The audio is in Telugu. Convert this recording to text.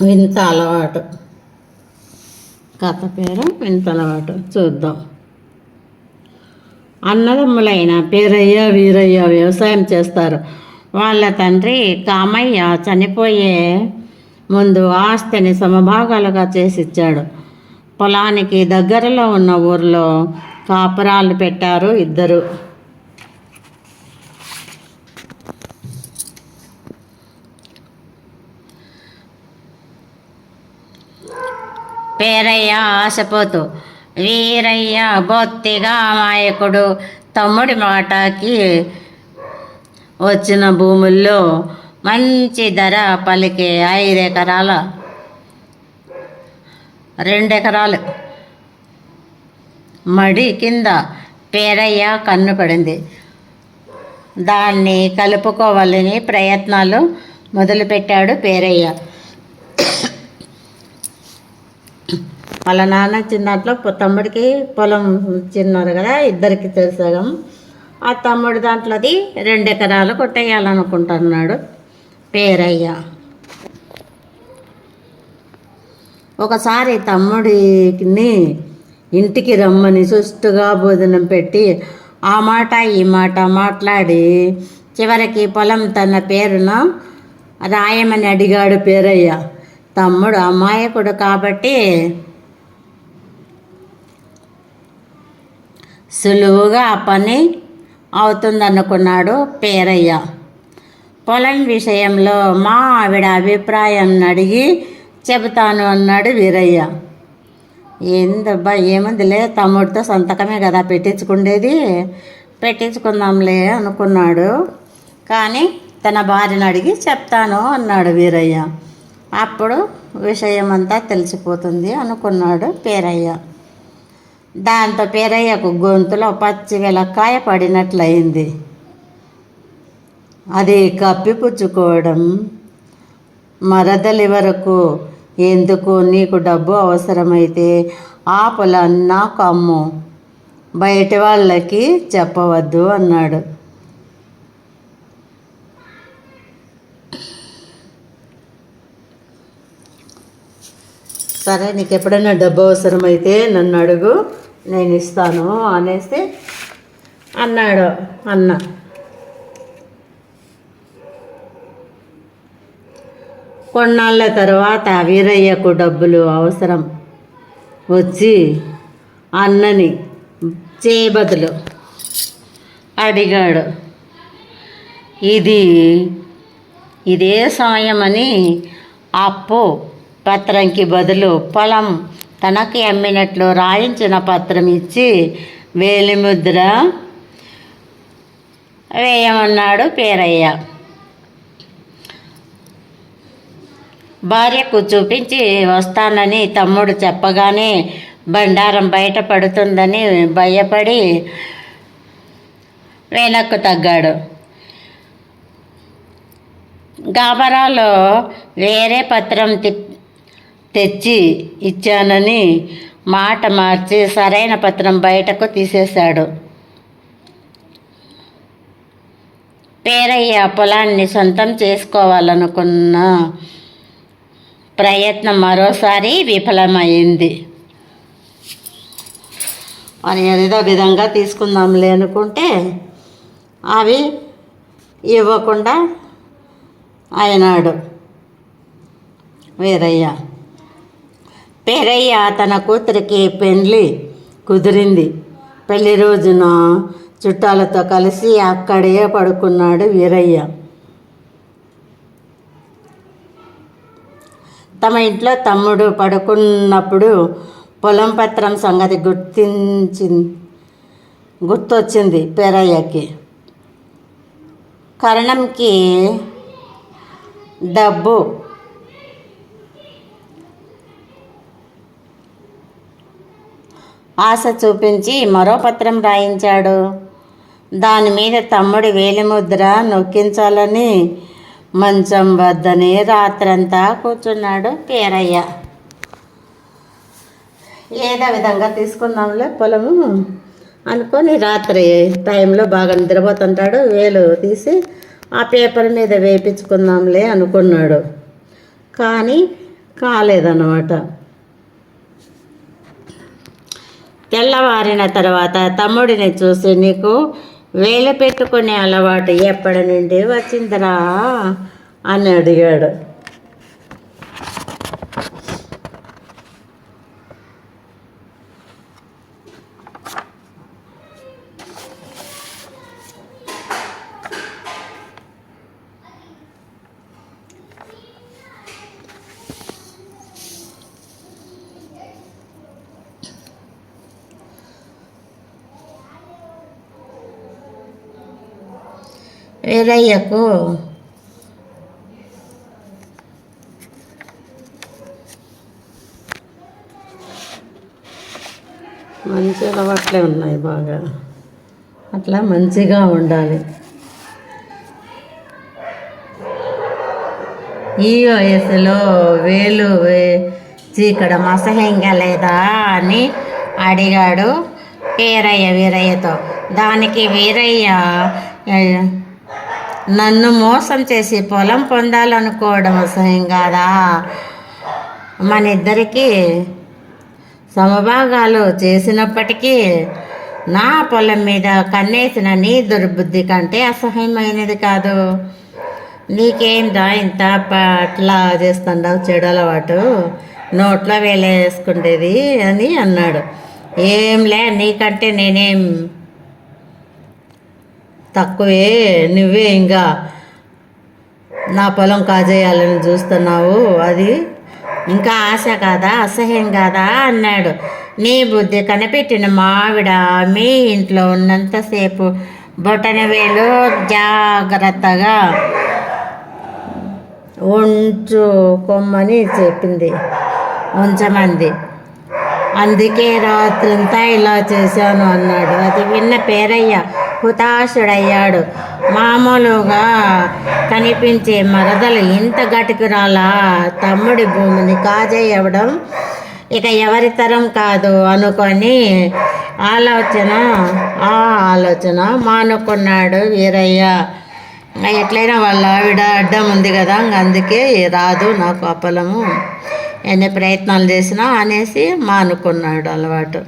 వింత అలవాటు. కథ పేరు వింత అలవాటు. చూద్దాం. అన్నదమ్ములైన పేరయ్య వీరయ్య వ్యవసాయం చేస్తారు. వాళ్ళ తండ్రి కామయ్య చనిపోయే ముందు ఆస్తిని సమభాగాలుగా చేసిచ్చాడు. పొలానికి దగ్గరలో ఉన్న ఊర్లో కాపురాలు పెట్టారు ఇద్దరు. పేరయ్య ఆశపోతు వీరయ్య బొత్తిగా అమాయకుడు తమ్ముడి మాటకి వచ్చిన భూముల్లో మంచి ధర పలికే ఐదు ఎకరాల రెండు ఎకరాలు మడి కింద పేరయ్య కన్ను పడింది. దాన్ని కలుపుకోవాలని ప్రయత్నాలు మొదలుపెట్టాడు పేరయ్య. వాళ్ళ నాన్న చిన్నట్లో దాంట్లో తమ్ముడికి పొలం చిన్నారు కదా ఇద్దరికి సగం ఆ తమ్ముడి దాంట్లోది రెండు ఎకరాలు కొట్టేయాలనుకుంటున్నాడు. పేరయ్య. ఒకసారి తమ్ముడిని ఇంటికి రమ్మని సుష్టుగా భోజనం పెట్టి ఆ మాట ఈ మాట మాట్లాడి చివరికి పొలం తన పేరున రాయమని అడిగాడు పేరయ్య. తమ్ముడు అమాయకుడు కాబట్టి సులువుగా ఆ పని అవుతుందనుకున్నాడు పేరయ్య. పొలం విషయంలో మా ఆవిడ అభిప్రాయం అడిగి చెబుతాను అన్నాడు వీరయ్య. ఏందబ్బా ఏముందిలే తమ్ముడితో సంతకమే కదా పెట్టించుకుండేది. పెట్టించుకుందాంలే అనుకున్నాడు. కానీ తన భార్యను అడిగి చెప్తాను అన్నాడు వీరయ్య. అప్పుడు విషయం అంతా తెలిసిపోతుంది అనుకున్నాడు పేరయ్య. దాంతో పేరయ్యకు గొంతులో పచ్చి వెలక్కాయ పడినట్లయింది. అది కప్పిపుచ్చుకోవడం మరదలి వరకు ఎందుకు నీకు డబ్బు అవసరమైతే ఆ పొలాన్ని నాకు అమ్ము బయట వాళ్ళకి చెప్పవద్దు అన్నాడు. సరే నీకు ఎప్పుడైనా డబ్బు అవసరమైతే నన్ను అడుగు. నేను ఇస్తాను అనేసి అన్నాడు అన్న. కొన్నాళ్ళ తర్వాత వీరయ్యకు డబ్బులు అవసరం. వచ్చి అన్నని చేయబదులు అడిగాడు. ఇది ఇదే సమయమని అప్పు పత్రంకి బదులు పొలం తనకి అమ్మినట్లు రాయించిన పత్రం ఇచ్చి వేలిముద్ర వేయమన్నాడు పేరయ్య. భార్యకు చూపించి వస్తానని తమ్ముడు చెప్పగానే బండారం బయట పడుతుందని భయపడి వెనక్కు తగ్గాడు. గాబరాలో వేరే పత్రం తి- తెచ్చి ఇచ్చానని మాట మార్చి సరైన పత్రం బయటకు తీసేశాడు. పేరయ్య పొలాన్ని సొంతం చేసుకోవాలనుకున్న ప్రయత్నం మరోసారి విఫలమైంది. మరి ఏదో విధంగా తీసుకుందాంలే అనుకుంటే అవి ఇవ్వకుండా అయినాడు. వీరయ్య పేరయ్య తన కూతురికి పెండ్లి కుదిరింది. పెళ్ళి రోజున చుట్టాలతో కలిసి అక్కడే పడుకున్నాడు వీరయ్య. తమ ఇంట్లో తమ్ముడు పడుకున్నప్పుడు పొలం పత్రం సంగతి గుర్తించి గుర్తొచ్చింది పేరయ్యకి. కరణంకి డబ్బు ఆశ చూపించి మరో పత్రం రాయించాడు. దాని మీద తమ్ముడి వేలిముద్ర నొక్కించాలని మంచం వద్దని రాత్రంతా కూర్చున్నాడు పేరయ్య. ఏదో విధంగా తీసుకుందాంలే పొలము అనుకొని రాత్రి టైంలో బాగా నిద్రపోతుంటాడు. వేలు తీసి ఆ పేపర్ మీద వేయించుకుందాంలే అనుకున్నాడు. కానీ కాలేదన్నమాట. తెల్లవారిన తర్వాత తమ్ముడిని చూసి నీకు వేలు పెట్టుకునే అలవాటు ఎప్పటి నుండి వచ్చిందిరా? అని అడిగాడు. వీరయ్యకు మంచి అలవాట్లే ఉన్నాయి బాగా. అట్లా మంచిగా ఉండాలి. ఈ వయసులో వేలు చీకడం అసహ్యంగా లేదా అని అడిగాడు వీరయ్య వీరయ్యతో. దానికి వీరయ్య "ఏ, నన్ను మోసం చేసి పొలం పొందాలనుకోవడం అసహ్యం కాదా? మన ఇద్దరికీ సమభాగాలు చేసినప్పటికీ నా పొలం మీద కన్నేసిన నీ దుర్బుద్ధి కంటే అసహ్యమైనది కాదు. నీకేందా ఇంత అట్లా చేస్తుండవు చెడు అలవాటు? నోట్లో వేలేసుకుండేది అని అన్నాడు. ఏంలే నీకంటే నేనేం తక్కువే నువ్వే ఇంకా నా పొలం కాజేయాలని చూస్తున్నావు. అది ఇంకా ఆశ కాదా అసహ్యం కాదా అన్నాడు. నీ బుద్ధి కనిపెట్టిన మావిడ మీ ఇంట్లో ఉన్నంతసేపు బొటనవేలు జాగ్రత్తగా ఉంచుకోమని చెప్పింది ఉంచమంది. అందుకే రాత్రంతా ఇలా చేశాను అన్నాడు. అది విన్న పేరయ్య హుతాశుడయ్యాడు. మామూలుగా కనిపించే మరదలు ఇంత గటికురాలా తమ్ముడి భూమిని కాజేయవడం ఇక ఎవరి తరం కాదు అనుకొని ఆలోచన ఆ ఆలోచన మానుకున్నాడు వీరయ్య. ఎట్లయినా వాళ్ళ ఆవిడ అడ్డం ఉంది కదా అందుకే రాదు నాకు అపలము ఎన్ని ప్రయత్నాలు చేసినా అనేసి మానుకున్నాడు అలవాటు.